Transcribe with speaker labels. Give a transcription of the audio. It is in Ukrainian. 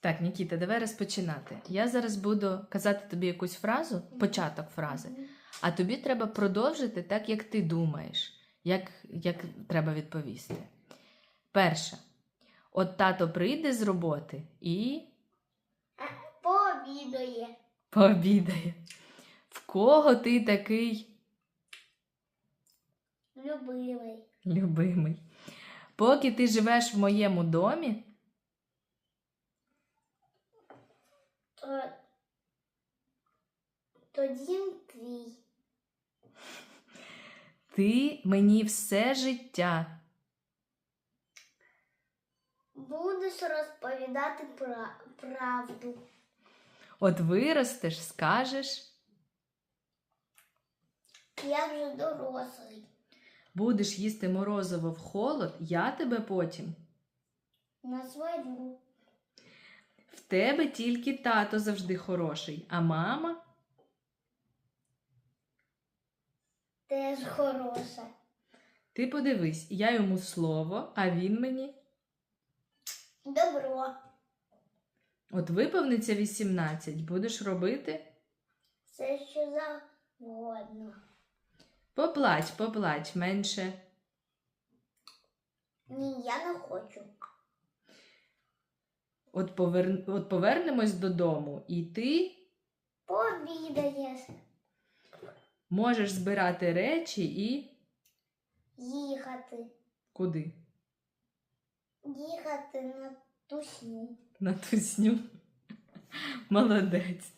Speaker 1: Так, Нікіта, давай розпочинати. Я зараз буду казати тобі якусь фразу, початок фрази, а тобі треба продовжити так, як ти думаєш, як, як треба відповісти. Перше. От тато прийде з роботи і
Speaker 2: Пообідає.
Speaker 1: пообідає. В кого ти такий
Speaker 2: Любимий.
Speaker 1: любимий? Поки ти живеш в моєму домі,
Speaker 2: То, то дім твій.
Speaker 1: ти мені все життя.
Speaker 2: Будеш розповідати пра- правду.
Speaker 1: От виростеш, скажеш,
Speaker 2: Я вже дорослий.
Speaker 1: будеш їсти морозиво в холод, я тебе потім.
Speaker 2: Назварю.
Speaker 1: В тебе тільки тато завжди хороший, а мама
Speaker 2: Теж хороша.
Speaker 1: ти подивись, я йому слово, а він мені.
Speaker 2: Добро.
Speaker 1: От виповниться 18, будеш робити.
Speaker 2: Все, що завгодно.
Speaker 1: Поплач, поплач, менше.
Speaker 2: Ні, я не хочу.
Speaker 1: От, повер... От повернемось додому, і ти
Speaker 2: Повідаєш.
Speaker 1: можеш збирати речі і
Speaker 2: Їхати.
Speaker 1: куди?
Speaker 2: Їхати на тусню.
Speaker 1: На тусню. Молодець.